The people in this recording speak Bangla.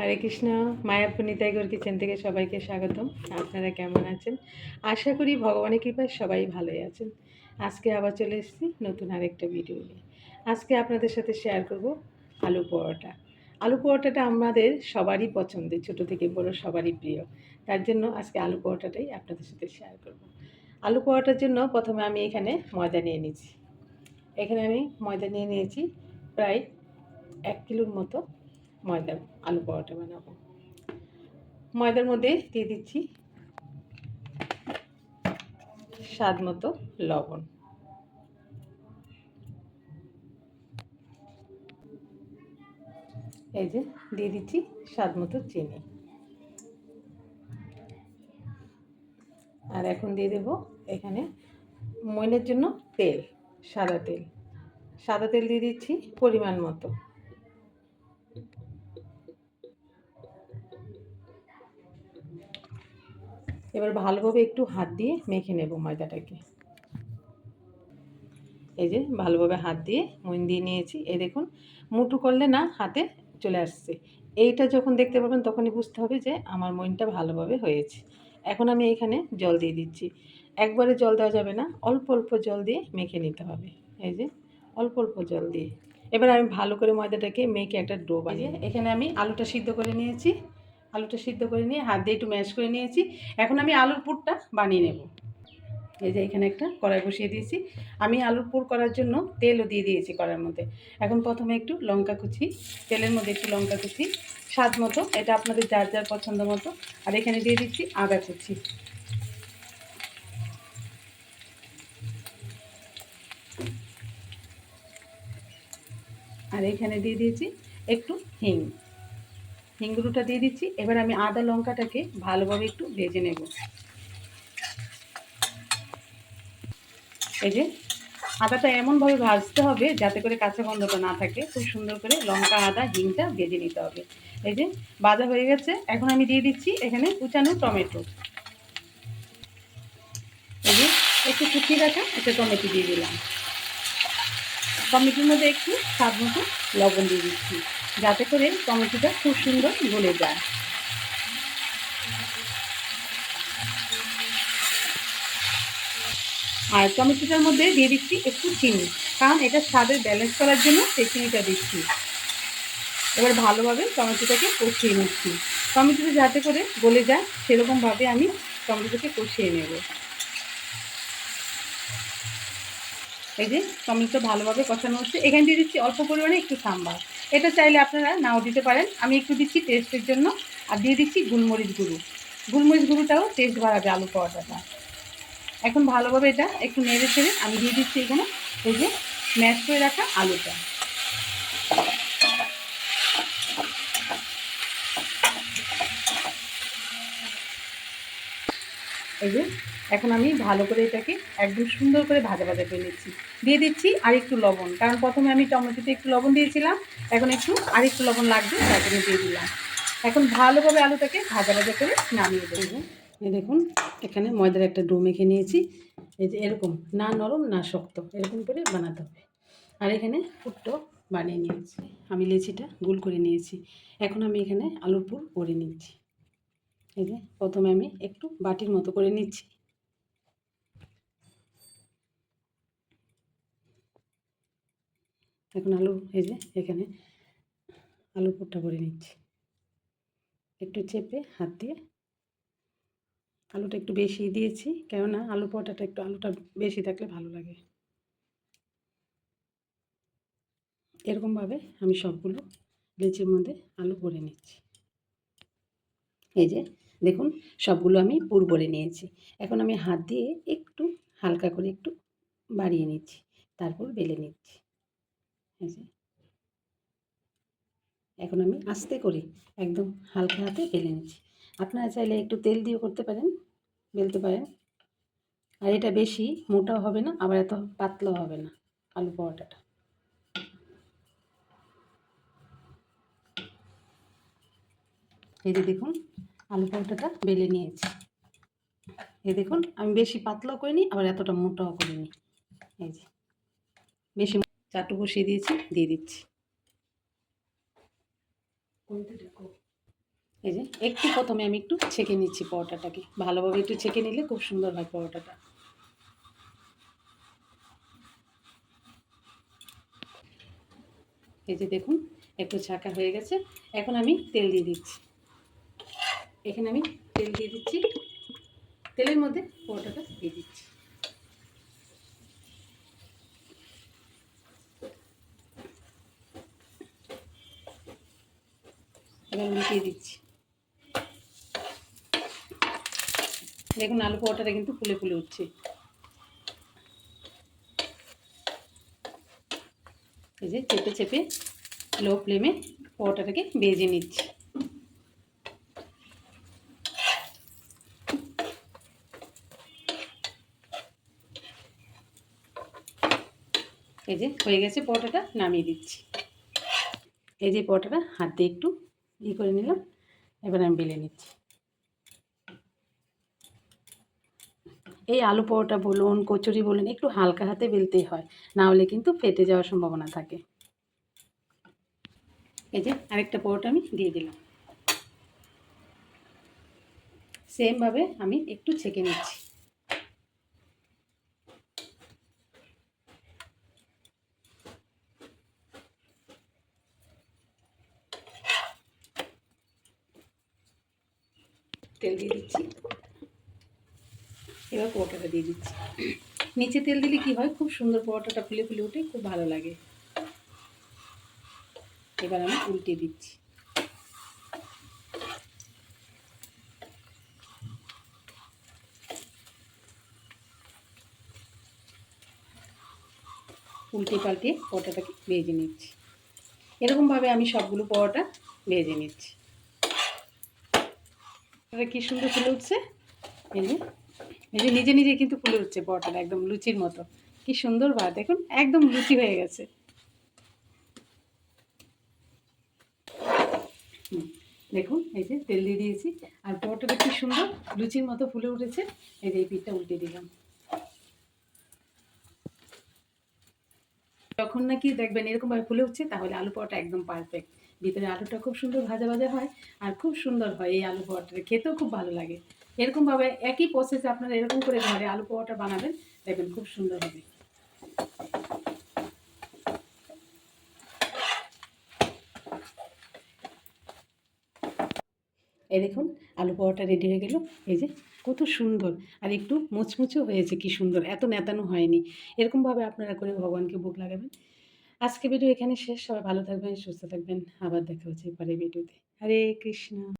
হরে কৃষ্ণ মায়াপুর নিতাইগর কিচেন থেকে সবাইকে স্বাগতম। আপনারা কেমন আছেন? আশা করি ভগবানের কৃপায় সবাই ভালোই আছেন। আজকে আবার চলে এসেছি নতুন আরেকটা ভিডিও নিয়ে। আজকে আপনাদের সাথে শেয়ার করব আলু পরোটা। আলু পরোটাটা আমাদের সবারই পছন্দের, ছোট থেকে বড় সবারই প্রিয়। তার জন্য আজকে আলু পরোটাটাই আপনাদের সাথে শেয়ার করব। আলু পরোটার জন্য প্রথমে আমি এখানে ময়দা নিয়ে নিয়েছি এখানে আমি ময়দা নিয়ে নিয়েছি প্রায় এক কিলোর মতো। ময়দা আলু পরোটা বানাবো। ময়দার মধ্যে দিয়ে দিচ্ছি স্বাদ মতো লবণ। এই যে দিয়ে দিচ্ছি স্বাদ মতো চিনি। আর এখন দিয়ে দেব এখানে ময়নের জন্য তেল, সাদা তেল। সাদা তেল দিয়ে দিচ্ছি পরিমাণ মতো। এবার ভালোভাবে একটু হাত দিয়ে মেখে নেব ময়দাটাকে। এই যে ভালোভাবে হাত দিয়ে মইন দিয়ে নিয়েছি। এই দেখুন, মুঠু করলে না হাতে চলে আসছে। এইটা যখন দেখতে পাবেন তখনই বুঝতে হবে যে আমার মইনটা ভালোভাবে হয়েছে। এখন আমি এখানে জল দিয়ে দিচ্ছি। একবারে জল দেওয়া যাবে না, অল্প অল্প জল দিয়ে মেখে নিতে হবে। এই যে অল্প অল্প জল দিয়ে। এবার আমি ভালো করে ময়দাটাকে মেখে একটা ডো বানিয়ে এখানে আমি আলুটা সিদ্ধ করে নিয়েছি। আলুটা সিদ্ধ করে নিয়ে, হাত দিয়ে একটু ম্যাশ করে নিয়েছি। এখন আমি আলুর পুরটা বানিয়ে নেব। এই যে এখানে একটা কড়াই বসিয়ে দিয়েছি। আমি আলুর পুর করার জন্য তেলও দিয়ে দিয়েছি কড়ার মধ্যে। এখন প্রথমে একটু লঙ্কা কুচি, তেলের মধ্যে একটু লঙ্কা কুচি, স্বাদ মতো, এটা আপনাদের যার যার পছন্দ মতো। আর এখানে দিয়ে দিচ্ছি আদা কুচি। আর এখানে দিয়ে দিয়েছি একটু হিং। হিঙ্গুরুটা দিয়ে দিচ্ছি। এবার আমি আদা লঙ্কাটাকে ভালোভাবে একটু ভেজে নেব। এই যে, আদাটা এমনভাবে ভাজতে হবে যাতে করে কাঁচা গন্ধটা না থাকে। খুব সুন্দর করে লঙ্কা, আদা, হিংটা ভেজে নিতে হবে। এই যে ভাজা হয়ে গেছে। এখন আমি দিয়ে দিচ্ছি এখানে কুচানো টমেটো। এই যে, একটু শুকিয়ে রাখা একটা টমেটো দিয়ে দিলাম। টমেটোর মধ্যে একটু স্বাদ মতো লবণ দিয়ে দিচ্ছি। যাতে করে টমেটোটা খুব সুন্দর গলে যায়। আর টমেটোটার মধ্যে দিয়ে দিচ্ছি একটু চিনি, কারণ এটা স্বাদের ব্যালেন্স করার জন্য সেই চিনিটা দিচ্ছি। এবার ভালোভাবে টমেটোটাকে কষিয়ে নিচ্ছি। টমেটোটা যাতে করে গলে যায়, সেরকমভাবে আমি টমেটোটাকে কষিয়ে নেব। এই যে টমেটো ভালোভাবে কষানো হচ্ছে, এখানে দিয়ে দিচ্ছি অল্প পরিমাণে একটু সাম্বার। এটা চাইলে আপনারা নাও দিতে পারেন। আমি একটু দিচ্ছি টেস্টের জন্য। আর দিয়ে দিচ্ছি গুলমরিচ গুঁড়ো। গুলমরিচ গুঁড়োটাও টেস্ট বাড়াবে আলু পরোটাটা। এখন ভালোভাবে এটা একটু নেড়ে ছেড়ে আমি দিয়ে দিচ্ছি এখানে এই যে ম্যাশ করে রাখা আলুটা। এই যে এখন আমি ভালো করে এটাকে একদম সুন্দর করে ভাজা ভাজা করে নিচ্ছি। দিয়ে দিচ্ছি আর একটু লবণ, কারণ প্রথমে আমি টমেটোতে একটু লবণ দিয়েছিলাম, এখন একটু আর একটু লবণ লাগবে, তার জন্য দিয়ে দিলাম। এখন ভালোভাবে আলুটাকে ভাজা ভাজা করে নামিয়ে দেবো। দেখুন, এখানে ময়দার একটা ডো মেখে নিয়েছি। এই যে এরকম, না নরম, না শক্ত, এরকম করে বানাতে হবে। আর এখানে পুরটো বানিয়ে নিয়েছি। আমি লেচিটা গোল করে নিয়েছি। এখন আমি এখানে আলুর পুর করে নিচ্ছি। এই যে, প্রথমে আমি একটু বাটির মতো করে নিচ্ছি। এখন আলু এই যে এখানে আলু পুরটা করে নিচ্ছি। একটু চেপে হাত দিয়ে আলুটা একটু বেশি দিয়েছি, কেননা আলু পরোটাটা একটু আলুটা বেশি থাকলে ভালো লাগে। এরকমভাবে আমি সবগুলো লেচির মধ্যে আলু ভরে নিচ্ছি। এই যে দেখুন, সবগুলো আমি পুর ভরে নিয়েছি। এখন আমি হাত দিয়ে একটু হালকা করে একটু বাড়িয়ে নিচ্ছি, তারপর বেলে নিচ্ছি। যে। এখন আমি আস্তে করে একদম হালকা হাতে বেলে নিচ্ছি। আপনারা চাইলে একটু তেল দিয়ে করতে পারেন, বেলতে পারেন। আর এটা বেশি মোটাও হবে না, আবার এত পাতলাও হবে না আলু পরোটাটা। এই যে দেখুন, আলু পরোটাটা বেলে নিয়েছি। এই দেখুন, আমি বেশি পাতলাও করিনি, আবার এতটা মোটাও করিনি। এই যে, বেশি চাটু বসিয়ে দিয়েছি, দিয়ে দিচ্ছি। এই যে, একটু প্রথমে আমি একটু ছেঁকে নিচ্ছি পরোটাটাকে। ভালোভাবে একটু ছেঁকে নিলে খুব সুন্দর হয় পরোটাটা। এই যে দেখুন, একটু ছাকা হয়ে গেছে। এখন আমি তেল দিয়ে দিচ্ছি। এখানে আমি তেল দিয়ে দিচ্ছি। তেলের মধ্যে পরোটাটা দিয়ে দিচ্ছি। এবার উল্টিয়ে দিচ্ছি। দেখুন আলু পরোটাটা কিন্তু ফুলে ফুলে উঠছে। এই যে চেপে চেপে লো ফ্লেমে পরোটাটাকে ভেজে নিচ্ছি। এই যে হয়ে গেছে পরোটাটা, নামিয়ে দিচ্ছি। এই যে পরোটাটা, হাত একটু ই করে নিলাম। এবার আমি বেলে নিচ্ছি। এই আলু পরোটা বলুন, কচুরি বলুন, একটু হালকা হাতে বেলতেই হয়, না হলে কিন্তু ফেটে যাওয়ার সম্ভাবনা থাকে। এই যে আরেকটা পরোটা আমি দিয়ে দিলাম। সেমভাবে আমি একটু ছেঁকে নিচ্ছি। তেল দিয়ে দিচ্ছি। এবার পরোটাটা দিয়ে দিচ্ছি। নিচে তেল দিলে কি হয়? খুব সুন্দর পরোটাটা ফুলে ফুলে উঠে খুব ভালো লাগে। এবার আমি উল্টে দিচ্ছি। উল্টে পাল্টে পরোটাটাকে ভেজে নিচ্ছি। এরকমভাবে আমি সবগুলো পরোটা ভেজে নিচ্ছি। এটা কি সুন্দর ফুলে উঠছে? এই যে এই যে নিজে নিজে কিন্তু ফুলে উঠছে পরোটাটা একদম লুচির মতো। কি সুন্দর বা দেখুন, একদম লুচি হয়ে গেছে। দেখুন, এই যে তেল দিয়ে দিয়েছি, আর পরোটাটা কি সুন্দর, লুচির মতো ফুলে উঠেছে। এই যে এই পিঠটা উল্টে দিলাম। যখন নাকি দেখবেন এরকমভাবে ফুলে উঠছে, তাহলে আলু পরোটা একদম পারফেক্ট ভিতরে আলুটা খুব সুন্দর ভাজা ভাজা হয় আর খুব সুন্দর হয় এই আলু পরোটাটা খেতেও খুব ভালো লাগে। এরকমভাবে একই প্রসেসে আপনারা এরকম করে ঘরে আলু পরোটা বানাবেন, দেখবেন খুব সুন্দর হবে। এই দেখুন, আলু পরোটা রেডি হয়ে গেল। এই যে, কত সুন্দর। আর একটু মুচমুচেও হয়েছে, কি সুন্দর। এত নেতানো হয়নি। এরকমভাবে আপনারা করে ভগবানকে ভোগ লাগাবেন। আজকে ভিডিও এখানে শেষ। সবাই ভালো থাকবেন, সুস্থ থাকবেন। আবার দেখা হচ্ছে পরে ভিডিওতে। হরে কৃষ্ণ।